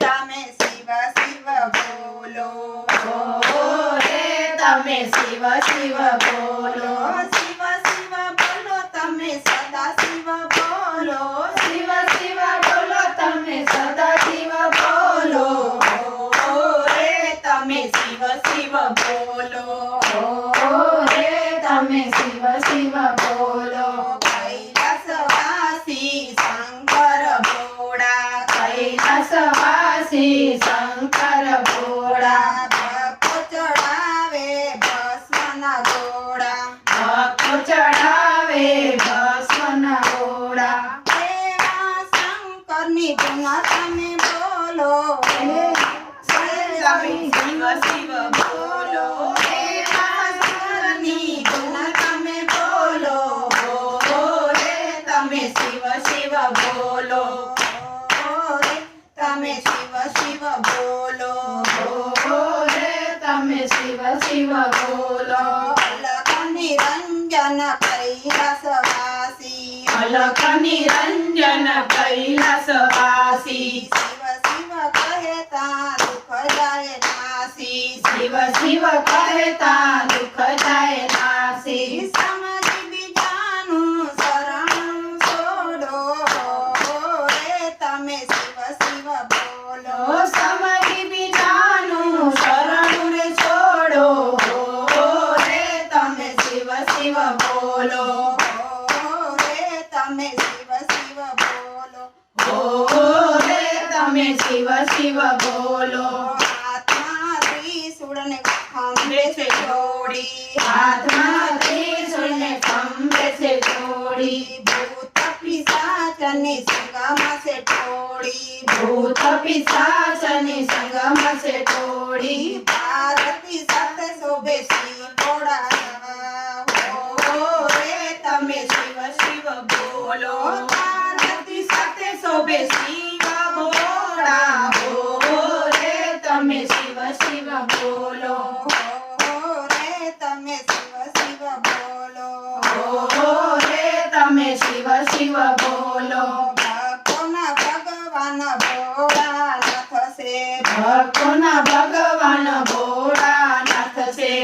તમે શિવ શિવ બોલો. ઓ રે તમે શિવ શિવ બોલો. તમે સદા શિવ બોલો. શિવ શિવ બોલો તમે સદા શિવ બોલો. રે તમે શિવ શિવ બોલો. રે તમે શિવ શિવ બોલો કૈલાસવાસી શંકર ભોળા કૈલાસવાસી શંકર ભોળા ભક્તો ચડાવે ભસ્મના ગોળા ભક્તો ચડાવે ભસ્મના ગોળા એવા શંકરની ગુણ તમે બોલો શિવ શિવ में शिव शिव बोलो। अलख निरंजन कैलासवासी। अलख निरंजन कैलासवासी। शिव शिव कहता दुख जय नासी। शिव शिव कहता दुख जाए नासी। समझ भी जानू शरण छोड़ो। रे तमें शिव शिव बोलो। समझ भी जानू शरण રે તમે શિવ શિવ બોલો આત્મા ત્રિશૂળને ખંભે છે જોડી હાથમાં ત્રિશૂળને ખંભે છે જોડી ભૂત પિશાચની સંગમાં છે ટોળી ભૂત પિશાચની સંગમ છે ટોળી ભારતી સાથે શોભે શિવ ઘોડા હો રે તમે શિવ શિવ બોલો તમે શિવ શિવ બોલો. હો રે તમે શિવ શિવ બોલો. રે તમે શિવ શિવ બોલો. ભક્તોના ભગવાન ભોળાનાથ છે. ભક્તોના ભગવાન ભોળાનાથ છે.